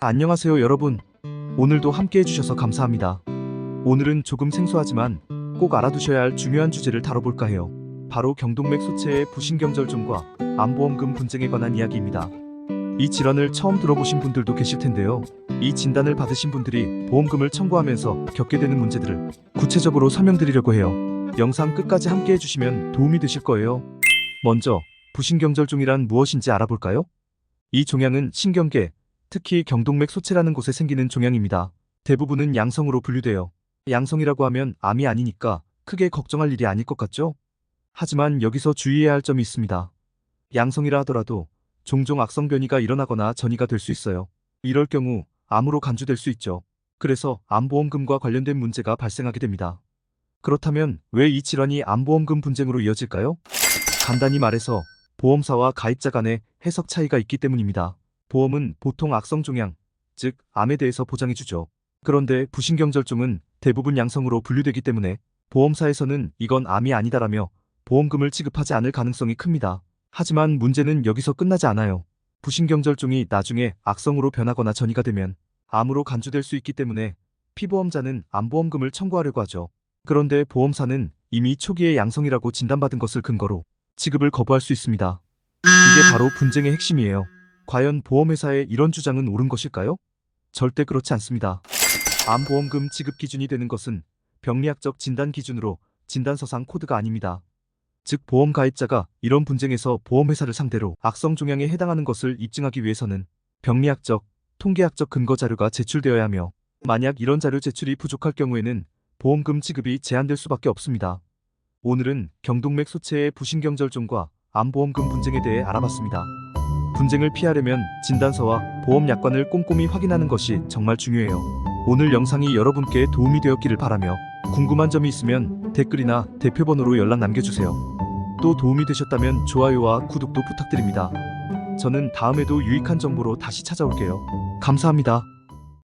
안녕하세요 여러분. 오늘도 함께 해주셔서 감사합니다. 오늘은 조금 생소하지만 꼭 알아두셔야 할 중요한 주제를 다뤄볼까 해요. 바로 경동맥 소체의 부신경절종과 암보험금 분쟁에 관한 이야기입니다. 이 질환을 처음 들어보신 분들도 계실 텐데요. 이 진단을 받으신 분들이 보험금을 청구하면서 겪게 되는 문제들을 구체적으로 설명드리려고 해요. 영상 끝까지 함께 해주시면 도움이 되실 거예요. 먼저 부신경절종이란 무엇인지 알아볼까요? 이 종양은 신경계, 특히 경동맥 소체라는 곳에 생기는 종양입니다. 대부분은 양성으로 분류돼요. 양성이라고 하면 암이 아니니까 크게 걱정할 일이 아닐 것 같죠? 하지만 여기서 주의해야 할 점이 있습니다. 양성이라 하더라도 종종 악성 변이가 일어나거나 전이가 될 수 있어요. 이럴 경우 암으로 간주될 수 있죠. 그래서 암보험금과 관련된 문제가 발생하게 됩니다. 그렇다면 왜 이 질환이 암보험금 분쟁으로 이어질까요? 간단히 말해서 보험사와 가입자 간의 해석 차이가 있기 때문입니다. 보험은 보통 악성 종양, 즉 암에 대해서 보장해주죠. 그런데 부신경절종은 대부분 양성으로 분류되기 때문에 보험사에서는 이건 암이 아니다라며 보험금을 지급하지 않을 가능성이 큽니다. 하지만 문제는 여기서 끝나지 않아요. 부신경절종이 나중에 악성으로 변하거나 전이가 되면 암으로 간주될 수 있기 때문에 피보험자는 암보험금을 청구하려고 하죠. 그런데 보험사는 이미 초기에 양성이라고 진단받은 것을 근거로 지급을 거부할 수 있습니다. 이게 바로 분쟁의 핵심이에요. 과연 보험회사의 이런 주장은 옳은 것일까요? 절대 그렇지 않습니다. 암보험금 지급 기준이 되는 것은 병리학적 진단 기준으로 진단서상 코드가 아닙니다. 즉 보험 가입자가 이런 분쟁에서 보험회사를 상대로 악성 종양에 해당하는 것을 입증하기 위해서는 병리학적, 통계학적 근거 자료가 제출되어야 하며 만약 이런 자료 제출이 부족할 경우에는 보험금 지급이 제한될 수밖에 없습니다. 오늘은 경동맥 소체의 부신경절종과 암보험금 분쟁에 대해 알아봤습니다. 분쟁을 피하려면 진단서와 보험 약관을 꼼꼼히 확인하는 것이 정말 중요해요. 오늘 영상이 여러분께 도움이 되었기를 바라며 궁금한 점이 있으면 댓글이나 대표번호로 연락 남겨주세요. 또 도움이 되셨다면 좋아요와 구독도 부탁드립니다. 저는 다음에도 유익한 정보로 다시 찾아올게요. 감사합니다.